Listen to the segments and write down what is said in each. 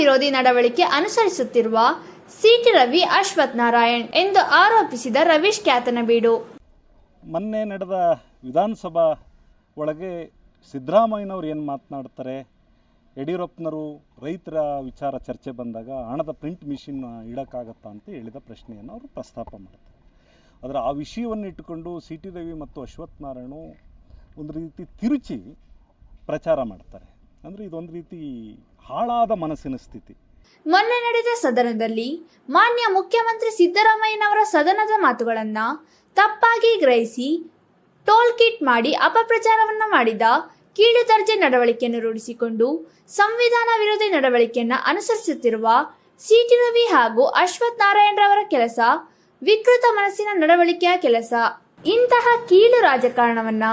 ವಿರೋಧಿ ನಡವಳಿಕೆ ಅನುಸರಿಸುತ್ತಿರುವ ಸಿಟಿ ರವಿ ಅಶ್ವಥ್ ನಾರಾಯಣ್ ಎಂದು ಆರೋಪಿಸಿದ ರವೀಶ್ ಕ್ಯಾತನಬೀಡು ಮೊನ್ನೆ ನಡೆದ ವಿಧಾನಸಭಾ ಒಳಗೆ ಸಿದ್ದರಾಮಯ್ಯನವ್ರು ಏನು ಮಾತನಾಡ್ತಾರೆ? ಯಡಿಯೂರಪ್ಪನವರು ರೈತರ ವಿಚಾರ ಚರ್ಚೆ ಬಂದಾಗ ಹಣದ ಪ್ರಿಂಟ್ ಮಿಷಿನ್ ಇಡೋಕ್ಕಾಗತ್ತಾ ಅಂತ ಹೇಳಿದ ಪ್ರಶ್ನೆಯನ್ನು ಅವರು ಪ್ರಸ್ತಾಪ ಮಾಡ್ತಾರೆ. ಆದರೆ ಆ ವಿಷಯವನ್ನು ಇಟ್ಟುಕೊಂಡು ಸಿ ಟಿ ರವಿ ಮತ್ತು ಅಶ್ವಥ್ ನಾರಾಯಣ ಒಂದು ರೀತಿ ತಿರುಚಿ ಪ್ರಚಾರ ಮಾಡ್ತಾರೆ. ಅಂದರೆ ಇದೊಂದು ರೀತಿ ಹಾಳಾದ ಮನಸ್ಸಿನ ಸ್ಥಿತಿ. ಮೊನ್ನೆ ನಡೆದ ಸದನದಲ್ಲಿ ಮಾನ್ಯ ಮುಖ್ಯಮಂತ್ರಿ ಸಿದ್ದರಾಮಯ್ಯನವರ ಸದನದ ಮಾತುಗಳನ್ನ ತಪ್ಪಾಗಿ ಗ್ರಹಿಸಿ ಟೋಲ್ ಕಿಟ್ ಮಾಡಿ ಅಪಪ್ರಚಾರವನ್ನ ಮಾಡಿದ ಕೀಳು ದರ್ಜೆ ನಡವಳಿಕೆಯನ್ನು ರೂಢಿಸಿಕೊಂಡು ಸಂವಿಧಾನ ವಿರೋಧಿ ನಡವಳಿಕೆಯನ್ನು ಅನುಸರಿಸುತ್ತಿರುವ ಸಿಟಿ ರವಿ ಹಾಗೂ ಅಶ್ವಥ್ ನಾರಾಯಣರವರ ಕೆಲಸ ವಿಕೃತ ಮನಸ್ಸಿನ ನಡವಳಿಕೆಯ ಕೆಲಸ. ಇಂತಹ ಕೀಳು ರಾಜಕಾರಣವನ್ನ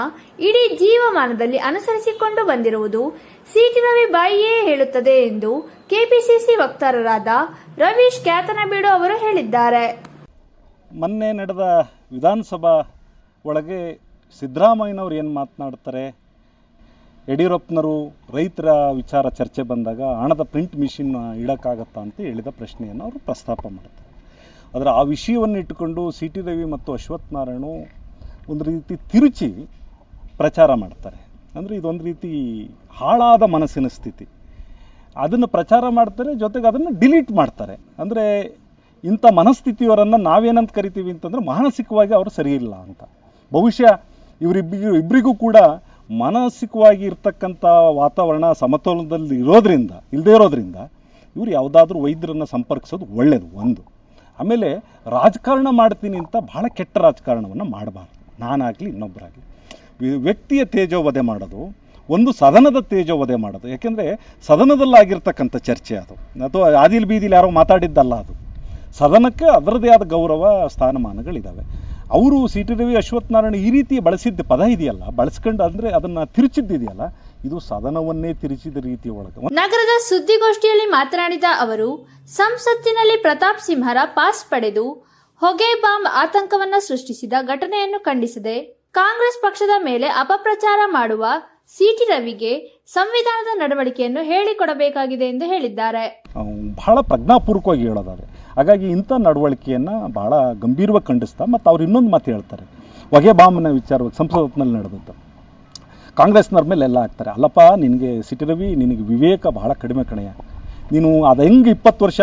ಇಡೀ ಜೀವಮಾನದಲ್ಲಿ ಅನುಸರಿಸಿಕೊಂಡು ಬಂದಿರುವುದು ಸಿಟಿ ರವಿ ಬಾಯಿಯೇ ಹೇಳುತ್ತದೆ ಎಂದು ಕೆಪಿಸಿಸಿ ವಕ್ತಾರರಾದ ರವೀಶ್ ಕ್ಯಾತನಬೀಡು ಅವರು ಹೇಳಿದ್ದಾರೆ. ಮೊನ್ನೆ ನಡೆದ ವಿಧಾನಸಭಾ ಒಳಗೆ ಸಿದ್ದರಾಮಯ್ಯನವ್ರು ಏನು ಮಾತನಾಡ್ತಾರೆ? ಯಡಿಯೂರಪ್ಪನವರು ರೈತರ ವಿಚಾರ ಚರ್ಚೆ ಬಂದಾಗ ಹಣದ ಪ್ರಿಂಟ್ ಮಿಷಿನ್ ಇಡೋಕ್ಕಾಗತ್ತಾ ಅಂತ ಹೇಳಿದ ಪ್ರಶ್ನೆಯನ್ನು ಅವರು ಪ್ರಸ್ತಾಪ ಮಾಡ್ತಾರೆ. ಆದರೆ ಆ ವಿಷಯವನ್ನು ಇಟ್ಟುಕೊಂಡು ಸಿ ಟಿ ರವಿ ಮತ್ತು ಅಶ್ವಥ್ ನಾರಾಯಣು ಒಂದು ರೀತಿ ತಿರುಚಿ ಪ್ರಚಾರ ಮಾಡ್ತಾರೆ. ಅಂದರೆ ಇದೊಂದು ರೀತಿ ಹಾಳಾದ ಮನಸ್ಸಿನ ಸ್ಥಿತಿ. ಅದನ್ನು ಪ್ರಚಾರ ಮಾಡ್ತಾರೆ, ಜೊತೆಗೆ ಅದನ್ನು ಡಿಲೀಟ್ ಮಾಡ್ತಾರೆ. ಅಂದರೆ ಇಂಥ ಮನಸ್ಥಿತಿಯವರನ್ನು ನಾವೇನಂತ ಕರಿತೀವಿ ಅಂತಂದರೆ ಮಾನಸಿಕವಾಗಿ ಅವರು ಸರಿಯಿಲ್ಲ ಅಂತ. ಬಹುಶಃ ಇವರಿಬ್ಬರಿಗೂ ಇಬ್ಬರಿಗೂ ಕೂಡ ಮಾನಸಿಕವಾಗಿ ಇರ್ತಕ್ಕಂಥ ವಾತಾವರಣ ಸಮತೋಲನದಲ್ಲಿ ಇರೋದ್ರಿಂದ ಇಲ್ಲದೇ ಇರೋದ್ರಿಂದ ಇವರು ಯಾವುದಾದ್ರೂ ವೈದ್ಯರನ್ನು ಸಂಪರ್ಕಿಸೋದು ಒಳ್ಳೆಯದು ಒಂದು. ಆಮೇಲೆ ರಾಜಕಾರಣ ಮಾಡ್ತೀನಿ ಅಂತ ಭಾಳ ಕೆಟ್ಟ ರಾಜಕಾರಣವನ್ನು ಮಾಡಬಾರ್ದು. ನಾನಾಗಲಿ ಇನ್ನೊಬ್ಬರಾಗಲಿ ವ್ಯಕ್ತಿಯ ತೇಜೋವಧೆ ಮಾಡೋದು, ಒಂದು ಸದನದ ತೇಜೋವಧೆ ಮಾಡೋದು. ಯಾಕೆಂದರೆ ಸದನದಲ್ಲಾಗಿರ್ತಕ್ಕಂಥ ಚರ್ಚೆ ಅದು. ಅಥವಾ ಆದಿಲ್ ಬೀದಿಲಿ ಯಾರೋ ಮಾತಾಡಿದ್ದಲ್ಲ ಅದು. ಸದನಕ್ಕೆ ಅದರದೇ ಆದ ಗೌರವ ಸ್ಥಾನಮಾನಗಳಿದ್ದಾವೆ ಅವರು ಸಿ ಟಿ ರವಿ ಅಶ್ವತ್ಥನಾರಾಯಣ ಈ ರೀತಿ ಬಳಸಿದ್ದ ಪದ ಇದೆಯಲ್ಲ, ಬಳಸ್ಕೊಂಡು ಅಂದರೆ ಅದನ್ನು ತಿರುಚಿದ್ದಿದೆಯಲ್ಲ, ಇದು ಸದನವನ್ನೇ ತಿರುಚಿದ ರೀತಿ ಒಳಗೆ. ನಗರದ ಸುದ್ದಿಗೋಷ್ಠಿಯಲ್ಲಿ ಮಾತನಾಡಿದ ಅವರು, ಸಂಸತ್ತಿನಲ್ಲಿ ಪ್ರತಾಪ್ ಸಿಂಹರ ಪಾಸ್ ಪಡೆದು ಹೊಗೆ ಬಾಂಬ್ ಆತಂಕವನ್ನ ಸೃಷ್ಟಿಸಿದ ಘಟನೆಯನ್ನು ಖಂಡಿಸದೆ ಕಾಂಗ್ರೆಸ್ ಪಕ್ಷದ ಮೇಲೆ ಅಪಪ್ರಚಾರ ಮಾಡುವ ಸಿಟಿ ರವಿಗೆ ಸಂವಿಧಾನದ ನಡವಳಿಕೆಯನ್ನು ಹೇಳಿಕೊಡಬೇಕಾಗಿದೆ ಎಂದು ಹೇಳಿದ್ದಾರೆ. ಬಹಳ ಪ್ರಜ್ಞಾಪೂರ್ವಕವಾಗಿ ಹೇಳೋದಾದ್ರೆ, ಹಾಗಾಗಿ ಇಂಥ ನಡವಳಿಕೆಯನ್ನು ಬಹಳ ಗಂಭೀರವಾಗಿ ಖಂಡಿಸ್ತಾ ಮತ್ತು ಅವ್ರು ಇನ್ನೊಂದು ಮಾತು ಹೇಳ್ತಾರೆ. ಹೊಗೆ ಬಾಂಬ್ನ ವಿಚಾರವಾಗಿ ಸಂಸತ್ನಲ್ಲಿ ನಡೆದದ್ದು. ಕಾಂಗ್ರೆಸ್ನವ್ರ ಮೇಲೆ ಎಲ್ಲ ಹಾಕ್ತಾರೆ. ಅಲ್ಲಪ್ಪ, ನಿನಗೆ ಸಿಟಿ ರವಿ, ನಿನಗೆ ವಿವೇಕ ಬಹಳ ಕಡಿಮೆ ಕಣೆಯ ನೀನು ಅದು ಹೆಂಗೆ ಇಪ್ಪತ್ತು ವರ್ಷ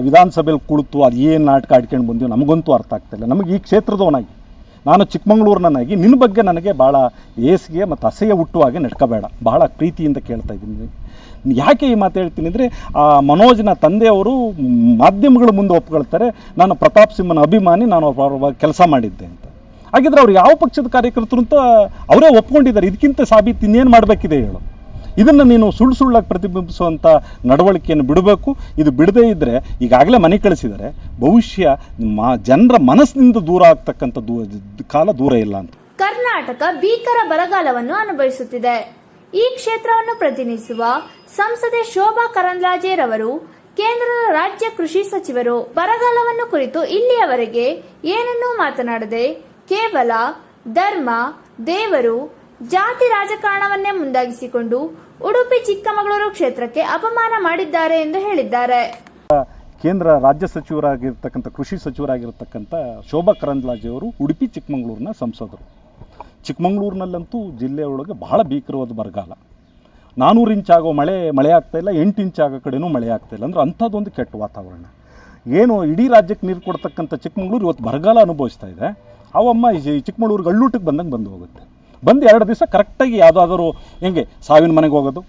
ವಿಧಾನಸಭೆಯಲ್ಲಿ ಕುಳಿತು ಅದು ಏನು ನಾಟಕ ಆಡ್ಕೊಂಡು ಬಂದೀವಿ ನಮಗಂತೂ ಅರ್ಥ ಆಗ್ತಾಯಿಲ್ಲ ನಮಗೆ ಈ ಕ್ಷೇತ್ರದವನಾಗಿ, ನಾನು ಚಿಕ್ಕಮಂಗ್ಳೂರಿನಾಗಿ ನಿನ್ನ ಬಗ್ಗೆ ನನಗೆ ಭಾಳ ಏಸಿಗೆ ಮತ್ತು ಅಸಹ್ಯ ಹುಟ್ಟುವಾಗೆ ನಡ್ಕೋಬೇಡ. ಬಹಳ ಪ್ರೀತಿಯಿಂದ ಕೇಳ್ತಾ ಇದ್ದೀನಿ ಯಾಕೆ ಈ ಮಾತು ಹೇಳ್ತೀನಿ ಅಂದರೆ, ಆ, ಮನೋಜ್ನ ತಂದೆಯವರು ಮಾಧ್ಯಮಗಳ ಮುಂದೆ ಒಪ್ಕೊಳ್ತಾರೆ, ನಾನು ಪ್ರತಾಪ್ ಸಿಂಹನ ಅಭಿಮಾನಿ, ನಾನು ಕೆಲಸ ಮಾಡಿದ್ದೆ ಅಂತ. ಹಾಗಿದ್ರೆ ಅವ್ರು ಯಾವ ಪಕ್ಷದ ಕಾರ್ಯಕರ್ತರು ಅಂತ ಅವರೇ ಒಪ್ಕೊಂಡಿದ್ದಾರೆ. ಇದಕ್ಕಿಂತ ಸಾಬೀತು ಇನ್ನೇನು ಮಾಡಬೇಕಿದೆ ಹೇಳು. ಇದನ್ನು ನೀನು ಸುಳ್ಳು ಸುಳ್ಳಾಗಿ ಪ್ರತಿಬಿಂಬಿಸುವಂಥ ನಡವಳಿಕೆಯನ್ನು ಬಿಡಬೇಕು. ಇದು ಬಿಡದೇ ಇದ್ದರೆ ಈಗಾಗಲೇ ಮನೆ ಕಳಿಸಿದರೆ ಭವಿಷ್ಯ ಮಾ, ಜನರ ಮನಸ್ಸಿನಿಂದ ದೂರ ಆಗ್ತಕ್ಕಂಥ ದೂ ಕಾಲ ದೂರ ಇಲ್ಲ ಅಂತ. ಕರ್ನಾಟಕ ಭೀಕರ ಬರಗಾಲವನ್ನು ಅನುಭವಿಸುತ್ತಿದೆ. ಈ ಕ್ಷೇತ್ರವನ್ನು ಪ್ರತಿನಿಧಿಸುವ ಸಂಸದೆ ಶೋಭಾ ಕರಂದ್ಲಾಜೆರವರು, ಕೇಂದ್ರದ ರಾಜ್ಯ ಕೃಷಿ ಸಚಿವರು, ಬರಗಾಲವನ್ನು ಕುರಿತು ಇಲ್ಲಿಯವರೆಗೆ ಏನನ್ನೂ ಮಾತನಾಡದೆ ಕೇವಲ ಧರ್ಮ, ದೇವರು ಜಾತಿ ರಾಜಕಾರಣವನ್ನೇ ಮುಂದಾಗಿಸಿಕೊಂಡು ಉಡುಪಿ ಚಿಕ್ಕಮಗಳೂರು ಕ್ಷೇತ್ರಕ್ಕೆ ಅಪಮಾನ ಮಾಡಿದ್ದಾರೆ ಎಂದು ಹೇಳಿದ್ದಾರೆ. ಕೇಂದ್ರ ರಾಜ್ಯ ಸಚಿವರಾಗಿರ್ತಕ್ಕಂಥ, ಕೃಷಿ ಸಚಿವರಾಗಿರ್ತಕ್ಕಂಥ ಶೋಭಾ ಕರಂದ್ಲಾಜೆಯವರು ಉಡುಪಿ ಚಿಕ್ಕಮಗಳೂರಿನ ಸಂಸದರು. ಚಿಕ್ಕಮಗಳೂರಿನಲ್ಲಂತೂ ಜಿಲ್ಲೆಯೊಳಗೆ ಬಹಳ ಭೀಕರವಾದ ಬರಗಾಲ. ನಾನ್ನೂರು ಇಂಚ್ ಆಗೋ ಮಳೆ ಮಳೆ ಇಲ್ಲ, ಎಂಟು ಇಂಚ್ ಆಗೋ ಕಡೆನೂ ಮಳೆ ಆಗ್ತಾಯಿಲ್ಲ ಅಂದ್ರೆ ಅಂಥದ್ದೊಂದು ಕೆಟ್ಟ ವಾತಾವರಣ. ಏನು, ಇಡೀ ರಾಜ್ಯಕ್ಕೆ ನೀರು ಕೊಡ್ತಕ್ಕಂಥ ಚಿಕ್ಕಮಗಳೂರು ಇವತ್ತು ಬರಗಾಲ ಅನುಭವಿಸ್ತಾ ಇದೆ. ಅವಮ್ಮ ಈ ಚಿಕ್ಕಮಗಳೂರಿಗೆ ಅಳ್ಳೂಟಕ್ಕೆ ಬಂದಂಗೆ ಬಂದು ಹೋಗುತ್ತೆ. ಬಂದು ಎರಡು ದಿವಸ ಕರೆಕ್ಟಾಗಿ ಯಾವುದಾದ್ರೂ ಹೆಂಗೆ ಸಾವಿನ ಮನೆಗೆ ಹೋಗೋದು?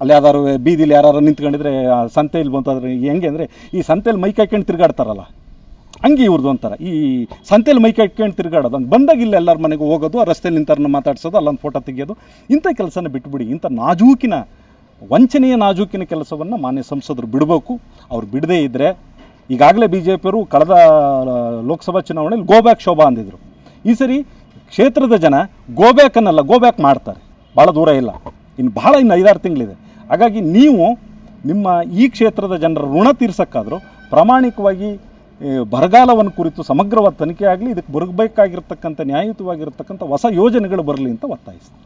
ಅಲ್ಲಿ ಯಾವ್ದಾದ್ರು ಬೀದಿಲಿ ಯಾರು ನಿಂತ್ಕೊಂಡಿದ್ರೆ ಸಂತೆಯಲ್ಲಿ ಬಂತಾದ್ರೆ ಹೆಂಗೆ ಅಂದರೆ ಈ ಸಂತೆಯಲ್ಲಿ ಮೈ ಕಾಯ್ಕೊಂಡು ತಿರುಗಾಡ್ತಾರಲ್ಲ, ಹಂಗೆ ಇವ್ರದ್ದು ಅಂತಾರೆ ಈ ಸಂತೆಯಲ್ಲಿ ಮೈ ಕಟ್ಕೊಂಡು ತಿರುಗಾಡೋದು, ಹಂಗೆ ಬಂದಾಗ ಇಲ್ಲ ಎಲ್ಲರ ಮನೆಗೆ ಹೋಗೋದು, ಆ ರಸ್ತೆಯಲ್ಲಿ ನಿಂತಾರನ್ನ ಮಾತಾಡ್ಸೋದು, ಅಲ್ಲೊಂದು ಫೋಟೋ ತೆಗಿಯೋದು, ಇಂಥ ಕೆಲಸನ ಬಿಟ್ಬಿಡಿ. ಇಂಥ ನಾಜೂಕಿನ, ವಂಚನೆಯ ನಾಜೂಕಿನ ಕೆಲಸವನ್ನು ಮಾನ್ಯ ಸಂಸದರು ಬಿಡಬೇಕು. ಅವ್ರು ಬಿಡದೇ ಇದ್ದರೆ ಈಗಾಗಲೇ ಬಿ ಜೆ ಪಿಯವರು ಕಳೆದ ಲೋಕಸಭಾ ಚುನಾವಣೆಯಲ್ಲಿ ಗೋ ಬ್ಯಾಕ್ ಶೋಭಾ ಅಂದಿದ್ರು. ಈ ಸರಿ ಕ್ಷೇತ್ರದ ಜನ ಗೋ ಬ್ಯಾಕ್ ಅನ್ನಲ್ಲ ಗೋ ಬ್ಯಾಕ್ ಮಾಡ್ತಾರೆ. ಭಾಳ ದೂರ ಇಲ್ಲ. ಇನ್ನು ಭಾಳ ಇನ್ನು ಐದಾರು ತಿಂಗಳಿದೆ. ಹಾಗಾಗಿ ನೀವು ನಿಮ್ಮ ಈ ಕ್ಷೇತ್ರದ ಜನರ ಋಣ ತೀರ್ಸೋಕ್ಕಾದರೂ ಪ್ರಾಮಾಣಿಕವಾಗಿ ಬರಗಾಲವನ್ನು ಕುರಿತು ಸಮಗ್ರವಾದ ತನಿಖೆ ಆಗಲಿ, ಇದಕ್ಕೆ ಬರಬೇಕಾಗಿರ್ತಕ್ಕಂಥ ನ್ಯಾಯಯುತವಾಗಿರ್ತಕ್ಕಂಥ ಹೊಸ ಯೋಜನೆಗಳು ಬರಲಿ ಅಂತ ಒತ್ತಾಯಿಸ್ತೀನಿ.